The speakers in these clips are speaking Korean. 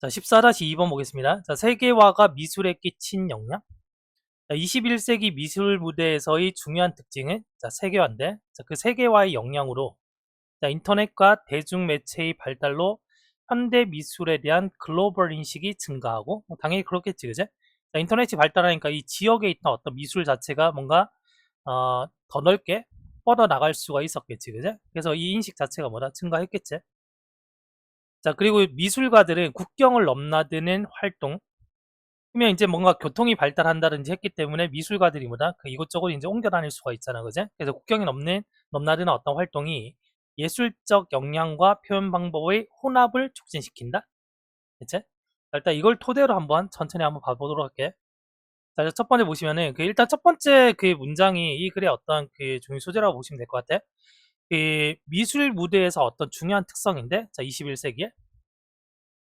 자, 14-2번 보겠습니다. 자, 세계화가 미술에 끼친 영향. 자, 21세기 미술 무대에서의 중요한 특징은 자, 세계화인데, 자, 그 세계화의 영향으로 자, 인터넷과 대중 매체의 발달로 현대 미술에 대한 글로벌 인식이 증가하고, 뭐 당연히 그렇겠지, 그제? 자, 인터넷이 발달하니까 이 지역에 있던 어떤 미술 자체가 뭔가, 어, 더 넓게 뻗어나갈 수가 있었겠지, 그제? 그래서 이 인식 자체가 뭐다? 증가했겠지? 자, 그리고 미술가들은 국경을 넘나드는 활동, 그러면 이제 뭔가 교통이 발달한다든지 했기 때문에 미술가들이 뭐다? 그 이곳저곳 이제 옮겨 다닐 수가 있잖아, 그제? 그래서 국경이 넘는, 넘나드는 어떤 활동이 예술적 역량과 표현 방법의 혼합을 촉진시킨다? 그치? 자, 일단 이걸 토대로 한번 천천히 한번 봐보도록 할게. 자, 첫 번째 보시면은, 그 일단 첫 번째 그 문장이 이 글의 어떤 그 중요 소재라고 보시면 될 것 같아. 그 미술 무대에서 어떤 중요한 특성인데, 자, 21세기에.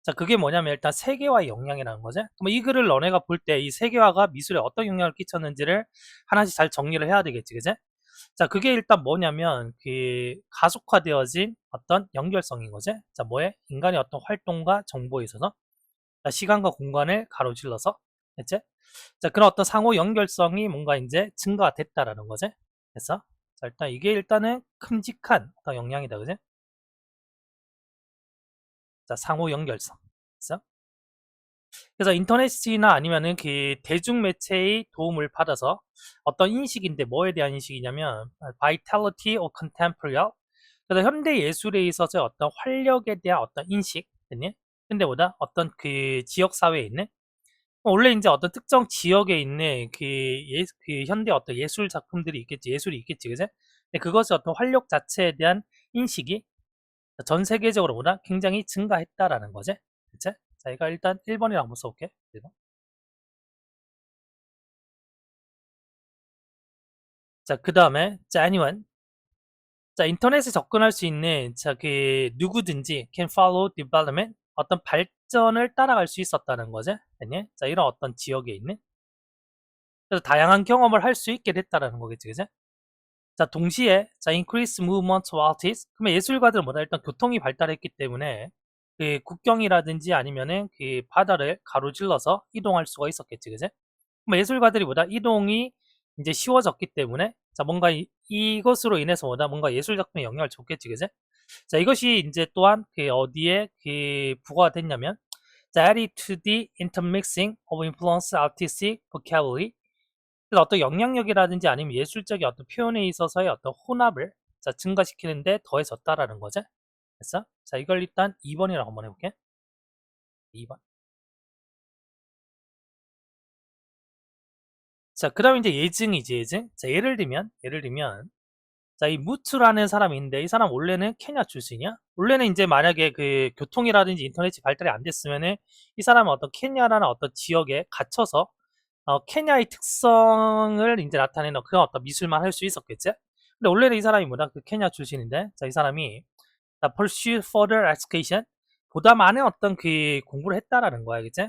자, 그게 뭐냐면 일단 세계화의 영향이라는 거지. 그럼 이 글을 너네가 볼 때 이 세계화가 미술에 어떤 영향을 끼쳤는지를 하나씩 잘 정리를 해야 되겠지, 그지? 자, 그게 일단 뭐냐면 그 가속화되어진 어떤 연결성인 거지. 자, 뭐에? 인간의 어떤 활동과 정보에 있어서 자, 시간과 공간을 가로질러서 됐지? 자, 그런 어떤 상호 연결성이 뭔가 이제 증가가 됐다라는 거지. 됐어? 자, 일단 이게 일단은 큼직한 어떤 영향이다, 그지? 자, 상호 연결성. 그래서 그래서 인터넷이나 아니면은 그 대중 매체의 도움을 받아서 어떤 인식인데 뭐에 대한 인식이냐면 vitality of contemporary 그래서 현대 예술에 있어서 어떤 활력에 대한 어떤 인식 됐니? 근데 뭐다? 어떤 그 지역 사회에 있는 원래 이제 어떤 특정 지역에 있는 그, 예, 그 현대 어떤 예술 작품들이 있겠지, 예술이 있겠지, 그제? 그것의 어떤 활력 자체에 대한 인식이 전 세계적으로 보다 굉장히 증가했다라는 거지. 그치? 자, 이거 일단 1번이라고 한번 써볼게. 1번. 자, 그 다음에, 자, anyone. 자, 인터넷에 접근할 수 있는, 자, 그, 누구든지 can follow development. 어떤 발전을 따라갈 수 있었다는 거지. 됐니? 자, 이런 어떤 지역에 있는. 그래서 다양한 경험을 할 수 있게 됐다라는 거겠지, 그지? 자, 동시에, 자, increase movement of artists. 그러면 예술가들은 뭐다? 일단 교통이 발달했기 때문에, 그 국경이라든지 아니면은 그 바다를 가로질러서 이동할 수가 있었겠지, 그지? 그럼 예술가들이 뭐다? 이동이 이제 쉬워졌기 때문에, 자, 뭔가 이, 이것으로 인해서 뭐다? 뭔가 예술 작품에 영향을 줬겠지, 그지? 자, 이것이 이제 또한 그 어디에 그 부과가 됐냐면, 자, added to the intermixing of influence artistic vocabulary. 그래서 어떤 영향력이라든지 아니면 예술적인 어떤 표현에 있어서의 어떤 혼합을 자, 증가시키는데 더해졌다라는 거죠. 됐어? 자, 이걸 일단 2번이라고 한번 해볼게. 2번. 자, 그 다음에 이제 예증이지, 예증. 자, 예를 들면, 예를 들면, 자, 이 무투라는 사람이 있는데, 이 사람 원래는 케냐 출신이야? 원래는 이제 만약에 그 교통이라든지 인터넷이 발달이 안 됐으면은, 이 사람은 어떤 케냐라는 어떤 지역에 갇혀서, 어, 케냐의 특성을 이제 나타내는 그런 어떤 미술만 할 수 있었겠지? 근데 원래는 이 사람이 뭐다? 그 케냐 출신인데, 자, 이 사람이, 자, pursue further education. 보다 많은 어떤 그 공부를 했다라는 거야, 그치?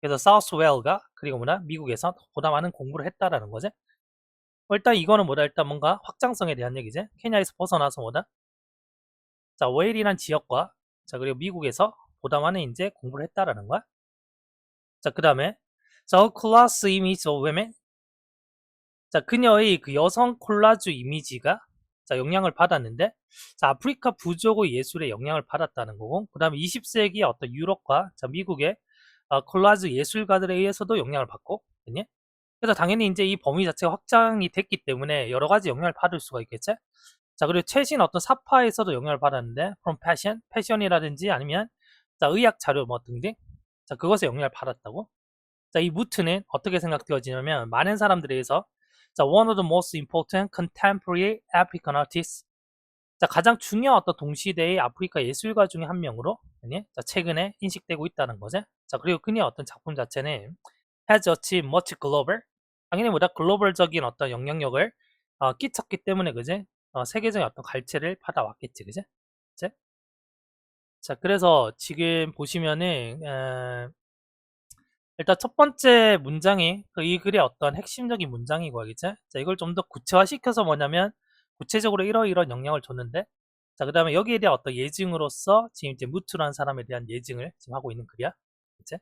그래서 사우스웨일가 그리고 뭐다? 미국에서 보다 많은 공부를 했다라는 거지. 어, 일단 이거는 뭐다? 일단 뭔가 확장성에 대한 얘기지. 케냐에서 벗어나서 뭐다? 자, 웨일이란 지역과 자, 그리고 미국에서 보다 많은 이제 공부를 했다라는 거야. 자, 그 다음에 자, 클라스 이미지 of women. 자, 그녀의 그 여성 콜라주 이미지가 자, 영향을 받았는데, 자, 아프리카 부족의 예술에 영향을 받았다는 거고, 그 다음에 20세기 어떤 유럽과 자, 미국의 어, 콜라주 예술가들에 의해서도 영향을 받고, 그니? 그래서 당연히 이제 이 범위 자체가 확장이 됐기 때문에 여러 가지 영향을 받을 수가 있겠지? 자, 그리고 최신 어떤 사파에서도 영향을 받았는데, from fashion, 패션이라든지 아니면, 자, 의학 자료 뭐 등등, 자, 그것에 영향을 받았다고. 자, 이 무트는 어떻게 생각되어지냐면, 많은 사람들에 의해서, 자, one of the most important contemporary African artists. 자, 가장 중요한 어떤 동시대의 아프리카 예술가 중에 한 명으로, 아니? 자, 최근에 인식되고 있다는 거죠. 자, 그리고 그녀의 어떤 작품 자체는 has achieved much global. 당연히 보다 글로벌적인 어떤 영향력을 어, 끼쳤기 때문에, 그제? 어, 세계적인 어떤 갈채를 받아왔겠지, 그제? 그제? 자, 그래서 지금 보시면은, 에, 일단 첫 번째 문장이 그 이 글의 어떤 핵심적인 문장이고, 알겠지? 자, 이걸 좀 더 구체화시켜서 뭐냐면, 구체적으로 이러이런 영향을 줬는데, 자, 그 다음에 여기에 대한 어떤 예증으로서 지금 이제 무투라는 사람에 대한 예증을 지금 하고 있는 글이야. 그치?